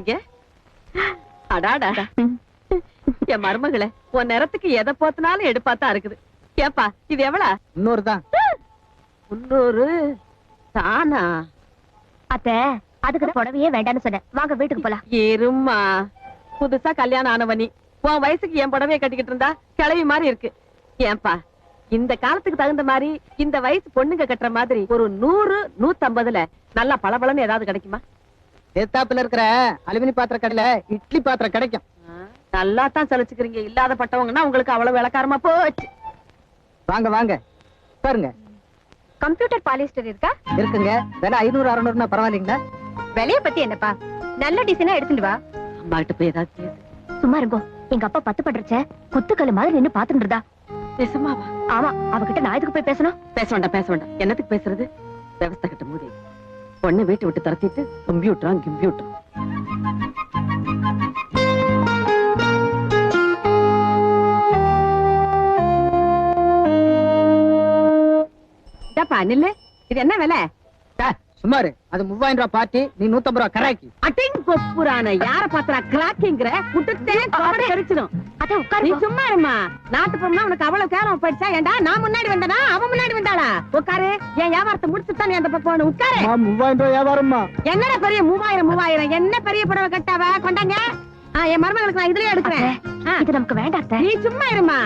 இங்க அடாடா. என் மருமகளே உன் நேரத்துக்கு எதை போத்தினாலும் எடுப்பாத்தான் இருக்குது. ஏப்பா இது எவ்வளவு இன்னொரு தான். முன்னூறு. தானா? அத்த அதுக்கு புடவையே வேண்டாம்னு சொன்னேன். வாங்க வீட்டுக்கு போலாம். இரும்மா. புதுசா கல்யாணம் ஆனவனி. உன் வயசுக்கு என் புடவைய கட்டிக்கிட்டு இருந்தா கிளவி மாதிரி இருக்கு. ஏன்பா இந்த காலத்துக்கு தகுந்த மாதிரி இந்த வயசு பொண்ணுங்க கட்டுற மாதிரி ஒரு நூறு நூத்தம்பதுல நல்லா பளபளன்னு ஏதாவது கிடைக்குமா? எத்தாப்புல இருக்கிற அலுமினி பாத்திர கடையில இட்லி பாத்திரம் கிடைக்கும். நல்லா தான் சலிச்சுக்கிறீங்க. இல்லாத பட்டவங்கன்னா உங்களுக்கு அவ்வளவு விளக்காரமா போச்சு. வாங்க வாங்க. பாருங்க கம்ப்யூட்டர் பாலிஸ்டர் இருக்கா? இருக்குங்க. விலை ஐநூறு அறுநூறுனா பரவாயில்லைங்களா? விலைய பத்தி என்னப்பா? நல்ல டிசைனா எடுத்துட்டு வா. அம்மா கிட்ட போய் ஏதாவது. சும்மா இருங்கோ. எங்க அப்பா பத்து பண்றச்ச குத்துக்கல்லு மாதிரி நின்னு பாத்துட்டு இருந்தா ஆமா அவகிட்ட நான் எதுக்கு போய் பேசணும்? பேச வேண்டாம் பேச வேண்டாம். என்னத்துக்கு பேசுறது? விவசாய கிட்ட மோதி பொண்ணை வீட்டு விட்டு துரத்திட்டு கம்ப்யூட்டரா கம்ப்யூட்டர் இதப்பா இது என்ன விலை? டே, சும்மாரு அது மூவாயிரம் ரூபாய் பார்ட்டி நீ நூத்தம்பது ரூபாய் கராக்கி அட்டிங் கொப்புரான யார பாத்திரா கிளாக்கிங்கிற குட்டுத்தே கோடை கரிச்சிடும் அத நீ உட்காரு. சும்மா இருமா நாட்டு பொண்ணா உனக்கு அவ்வளவு கேரம் போயிடுச்சா? ஏண்டா நான் முன்னாடி வந்தனா? அவன் முன்னாடி வந்தாளா? உட்காரு. என் வியாபாரத்தை முடிச்சுட்டு நீ அந்த பக்கம். உட்காரு. மூவாயிரம் ரூபாய் வியாபாரம்மா. என்னடா பெரிய மூவாயிரம் மூவாயிரம்? என்ன பெரிய புடவை கட்டாவ? கொண்டாங்க. ஆ, என் மருமகளுக்கு நான் இதுலயே எடுக்கிறேன். இது நமக்கு வேண்டாம் நீ சும்மா இருமா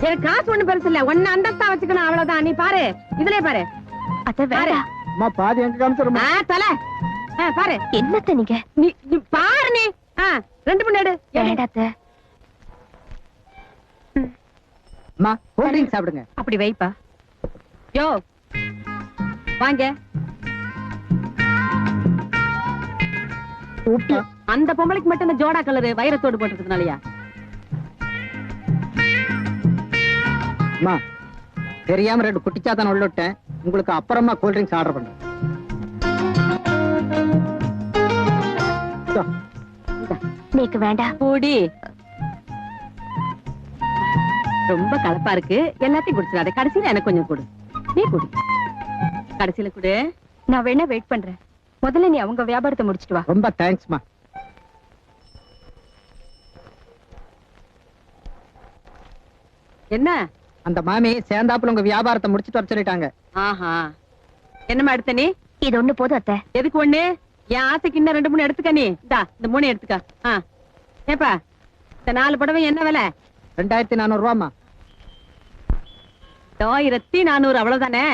எனக்கு காசு ஒண்ணு பெருசு இல்ல. ஒன்னு அந்தஸ்தா வச்சுக்கணும் அவ்வளவுதான். நீ பாரு. இதுலயே பாரு. அத்தை வேண்டாம். அம்மா பாதி எங்க காமிச்சிருமா ஆ, தலை. ஆ, பாரு. என்னத்த நீங்க? நீ நீ பாரு நீ. ஆ, ரெண்டு. வேண்டாம் அத்தை அம்மா கூல் ட்ரிங்க் சாப்பிடுங்க. அப்படி வைப்பா. யோ வாங்க. அந்த பொம்பளைக்கு மட்டும் இந்த ஜோடா கலரு வைரத்தோடு போட்டுருக்கனாலயா அம்மா தெரியாம ரெண்டு குட்டிச்சாத்தான் உள்ள விட்டேன். உங்களுக்கு அப்புறமா கூல் ட்ரிங்க்ஸ் ஆர்டர் பண்றேன். நீக்கு வேண்டாம் கூடி ரொம்ப கலப்பா இருக்கு. எல்லாத்தையும் குடிச்சிடாத. கடைசியில எனக்கு கொஞ்சம் கொடு. நீ குடி. கடைசியில குடு. நான் வேணா வெயிட் பண்றேன். முதல்ல நீ அவங்க வியாபாரத்தை முடிச்சிட்டு வா. ரொம்ப தேங்க்ஸ்மா என்ன? அந்த மாமி சேர்ந்தாப்புல உங்க வியாபாரத்தை முடிச்சிட்டு வர சொல்லிட்டாங்க. ஆஹா. என்னம்மா எடுத்த நீ? இது ஒண்ணு போதும் அத்தை. எதுக்கு ஒண்ணு? என் ஆசைக்கு இன்னும் ரெண்டு மூணு எடுத்துக்க நீ. இந்தா இந்த மூணு எடுத்துக்க. ஆ. ஏப்பா இந்த நாலு புடவை என்ன விலை? ரெண்டாயிரத்தி நானூறு ரூபாமா ஆயிரத்தி நானூறு அவ்வளவுதானே?